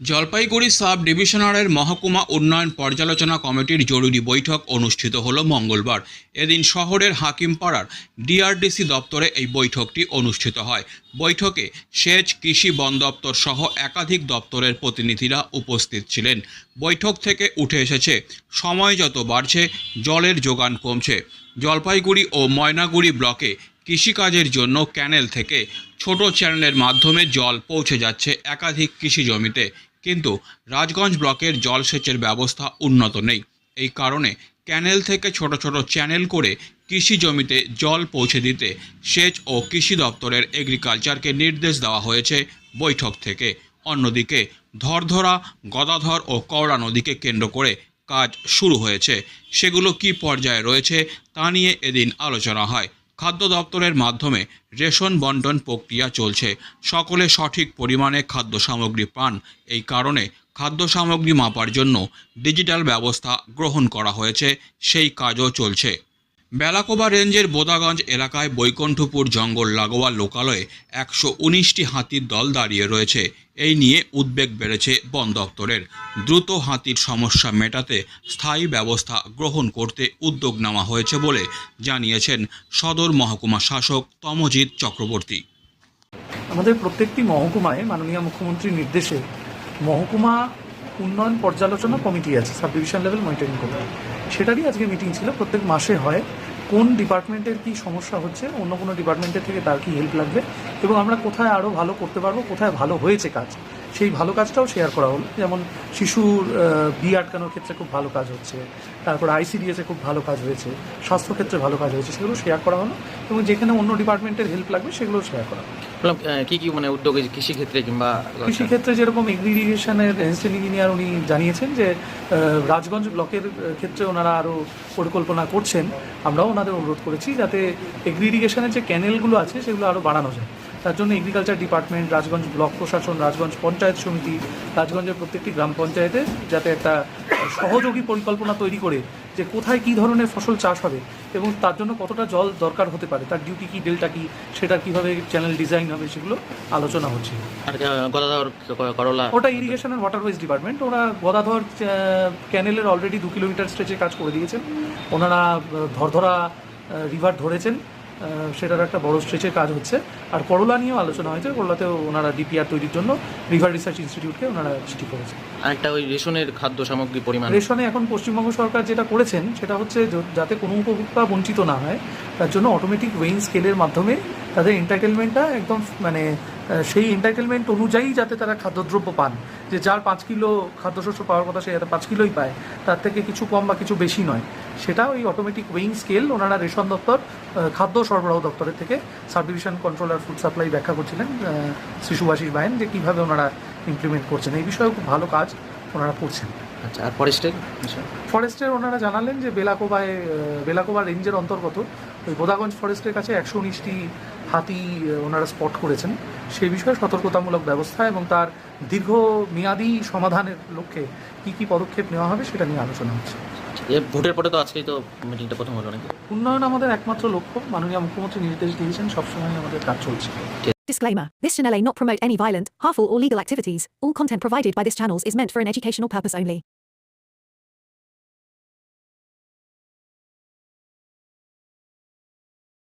Jalpaiguri sub ডিভিশনারের মহকুমা উন্নয়ন পর্যালোচনা কমিটির জরুরি বৈঠক অনুষ্ঠিত হল মঙ্গলবার। এদিন শহরের হাকিমপাড়ার ডিআরডিসি দপ্তরে এই বৈঠকটি অনুষ্ঠিত হয়। বৈঠকে সেচ, কৃষি বন দপ্তর সহ একাধিক দপ্তরের প্রতিনিধিরা উপস্থিত ছিলেন। বৈঠক থেকে উঠে এসেছে, সময় যত বাড়ছে, জলের যোগান কমছে। জলপাইগুড়ি ও ময়নাগুড়ি ব্লকে কৃষিকাজের জন্য ক্যানেল থেকে ছোট চ্যানেলের মাধ্যমে জল পৌঁছে যাচ্ছে একাধিক কৃষি জমিতে। কিন্তু রাজগঞ্জ ব্লকের জলসেচের ব্যবস্থা উন্নত নেই। এই কারণে ক্যানেল থেকে ছোট ছোট চ্যানেল করে কৃষি জমিতে জল পৌঁছে দিতে সেচ ও কৃষি দপ্তরের এগ্রিকালচারকে নির্দেশ দেওয়া হয়েছে বৈঠক থেকে। অন্যদিকে ধরধরা, গদাধর ও কওড়া নদীকে কেন্দ্র করে কাজ শুরু হয়েছে। সেগুলো কি পর্যায়ে রয়েছে তা নিয়ে এদিন আলোচনা হয়। খাদ্য দপ্তরের মাধ্যমে রেশন বন্টন প্রক্রিয়া চলছে। সকলে সঠিক পরিমাণে খাদ্য সামগ্রী পান। এই কারণে খাদ্য সামগ্রী মাপার জন্য ডিজিটাল ব্যবস্থা গ্রহণ করা হয়েছে। সেই কাজও চলছে। বেলাকোবা রেঞ্জের বোদাগঞ্জ এলাকায় বৈকুণ্ঠপুর জঙ্গল লাগোয়া লোকালয়ে একশো উনিশটি হাতির দল দাঁড়িয়ে রয়েছে। এই নিয়ে উদ্বেগ বেড়েছে বন দপ্তরের। দ্রুত হাতির সমস্যা মেটাতে স্থায়ী ব্যবস্থা গ্রহণ করতে উদ্যোগ নেওয়া হয়েছে বলে জানিয়েছেন সদর মহকুমা শাসক তমজিৎ চক্রবর্তী। আমাদের প্রত্যেকটি মহকুমায় মাননীয় মুখ্যমন্ত্রীর নির্দেশে মহকুমা উন্নয়ন পর্যালোচনা কমিটি আছে sub division level monitoring committee. সেটারই আজকে মিটিং ছিল, প্রত্যেক মাসে হয়। কোন ডিপার্টমেন্টের কি সমস্যা হচ্ছে, অন্য কোনো ডিপার্টমেন্টের থেকে তার কি হেল্প লাগবে, এবং আমরা কোথায় আরও ভালো করতে পারব, কোথায় ভালো হয়েছে কাজ। সেই ভালো কাজটাও শেয়ার করা হলো। যেমন শিশুর বি আটকানোর ক্ষেত্রে খুব ভালো কাজ হচ্ছে। তারপর আইসিডিএসে খুব ভালো কাজ হয়েছে। স্বাস্থ্যক্ষেত্রে ভালো কাজ হয়েছে। সেগুলো শেয়ার করা হলো এবং যেখানে অন্য ডিপার্টমেন্টের হেল্প লাগবে সেগুলো শেয়ার করা হলো। কি কি মানে উদ্যোগ কৃষিক্ষেত্রে কিংবা কৃষিক্ষেত্রে যেরকম এগ্রিগেশনের অ্যাসিস্ট্যান্ট ইঞ্জিনিয়ার উনি জানিয়েছেন যে রাজগঞ্জ ব্লকের ক্ষেত্রে ওনারা আরও পরিকল্পনা করছেন। আমরাও ওনাদের অনুরোধ করেছি যাতে এগ্রিগেশনের যে ক্যানেলগুলো আছে সেগুলো আরও বাড়ানো যায়। তার জন্য এগ্রিকালচার ডিপার্টমেন্ট রাজগঞ্জ ব্লক প্রশাসন রাজগঞ্জ পঞ্চায়েত সমিতি রাজগঞ্জের প্রত্যেকটি গ্রাম পঞ্চায়েতে যাতে একটা সহযোগী পরিকল্পনা তৈরি করে যে কোথায় কী ধরনের ফসল চাষ হবে এবং তার জন্য কতটা জল দরকার হতে পারে তার ডিউটি কী ডেল্টা কী সেটা কীভাবে চ্যানেল ডিজাইন হবে সেগুলো আলোচনা হচ্ছে। ওটা ইরিগেশন অ্যান্ড ওয়াটারওয়েজ ডিপার্টমেন্ট ওরা গদাধর ক্যানেলের অলরেডি দু কিলোমিটার স্ট্রেচে কাজ করে দিয়েছেন। ওনারা ধরধরা রিভার ধরেছেন। সেটার একটা বড় স্ট্রেচে কাজ হচ্ছে। আর করলা নিয়েও আলোচনা হয়েছে করলাতেও ওনারা ডিপিআর তৈরির জন্য রিভার রিসার্চ ইনস্টিটিউটকে ওনারা চিঠি করেছেন আরেকটা ওই রেশনের খাদ্য সামগ্রী পরিমাণ। রেশনে এখন পশ্চিমবঙ্গ সরকার যেটা করেছেন সেটা হচ্ছে যাতে কোনো উপভোক্তা বঞ্চিত না হয় তার জন্য অটোমেটিক ওয়েইং স্কেলের মাধ্যমে তাদের এন্টারটেনমেন্টটা একদম মানে সেই এন্টারটেনমেন্ট অনুযায়ী যাতে তারা খাদ্যদ্রব্য পান। যে যার পাঁচ কিলো খাদ্যশস্য পাওয়ার কথা সে যাতে পাঁচ কিলোই পায় তার থেকে কিছু কম বা কিছু বেশি নয়। সেটা ওই অটোমেটিক ওয়েইং স্কেল ওনারা রেশন দপ্তর খাদ্য সরবরাহ দপ্তরের থেকে sub division controller food supply ব্যাখ্যা করছিলেন সুভাষিস বাহেন যে কীভাবে ওনারা ইমপ্লিমেন্ট করছেন। এই বিষয়ে খুব ভালো কাজ ওনারা করছেন। আচ্ছা আর ফরেস্টের ফরেস্টের ওনারা জানালেন যে বেলাকোবায় বেলাকোবা রেঞ্জের অন্তর্গত ওই বোদাগঞ্জ ফরেস্টের কাছে একশো উনিশটি হাতি ওনারা স্পট করেছেন। সেই বিষয়ে সতর্কতামূলক ব্যবস্থা এবং তার দীর্ঘমেয়াদী সমাধানের লক্ষ্যে কি কি পদক্ষেপ নেওয়া হবে সেটা নিয়ে আলোচনা হচ্ছে। ভোটের পরে তো আজকেই তো মিটিংটা প্রথম হলো নাকি? উন্নয়ন আমাদের একমাত্র লক্ষ্য। মাননীয় মুখ্যমন্ত্রী নির্দেশ দিয়েছেন সবসময় আমাদের কাজ চলছে। Disclaimer This channel may not promote any violent, harmful, or legal activities. All content provided by this channel is meant for an educational purpose only.